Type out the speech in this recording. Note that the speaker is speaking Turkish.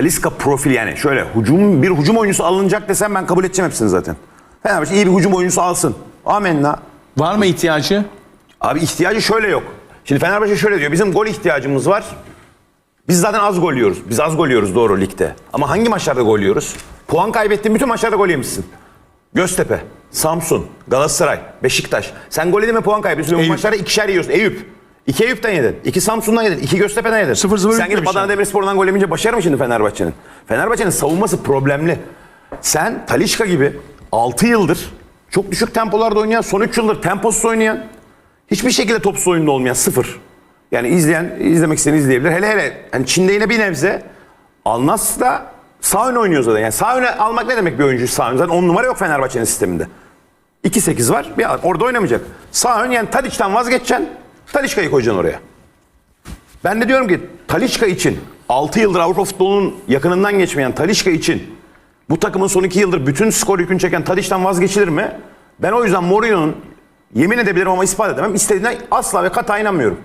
Taliska profil yani şöyle hücum bir hücum oyuncusu alınacak desem ben kabul edeceğim hepsini zaten. Fenerbahçe iyi bir hücum oyuncusu alsın. Amenna. Var mı ihtiyacı? Abi ihtiyacı şöyle yok. Şimdi Fenerbahçe şöyle diyor. Bizim gol ihtiyacımız var. Biz zaten az gol yiyoruz. Biz az gol yiyoruz doğru ligde. Ama hangi maçlarda gol yiyoruz? Puan kaybettiğin bütün maçlarda gol yemişsin. Göztepe, Samsun, Galatasaray, Beşiktaş. Sen gol mi puan kaybediyorsun. Bu maçlarda ikişer yiyorsun. Eyüp. İki Eyüp'ten yedin. iki Samsun'dan yedin. iki Göztepe'den yedin. 0-0 Sen gidip bitmemiş Adana yani. Demirspor'dan gol yemeyince başarı mı şimdi Fenerbahçe'nin? Fenerbahçe'nin savunması problemli. Sen Talişka gibi 6 yıldır çok düşük tempolarda oynayan, son 3 yıldır temposuz oynayan, hiçbir şekilde topsuz oyunda olmayan sıfır. Yani izleyen, izlemek isteyen izleyebilir. Hele hele yani Çin'de yine bir nebze Alnas da sağ öne oynuyor zaten. Yani sağ öne almak ne demek bir oyuncu sağ öne? Zaten 10 numara yok Fenerbahçe'nin sisteminde. 2-8 var. Bir orada oynamayacak. Sağ ön yani Tadiç'ten vazgeçeceksin. Talişka'yı koyacaksın oraya. Ben de diyorum ki Talişka için 6 yıldır Avrupa futbolunun yakınından geçmeyen Talişka için bu takımın son 2 yıldır bütün skor yükünü çeken Tadiç'ten vazgeçilir mi? Ben o yüzden Mourinho'nun yemin edebilirim ama ispat edemem istediğine asla ve kata inanmıyorum.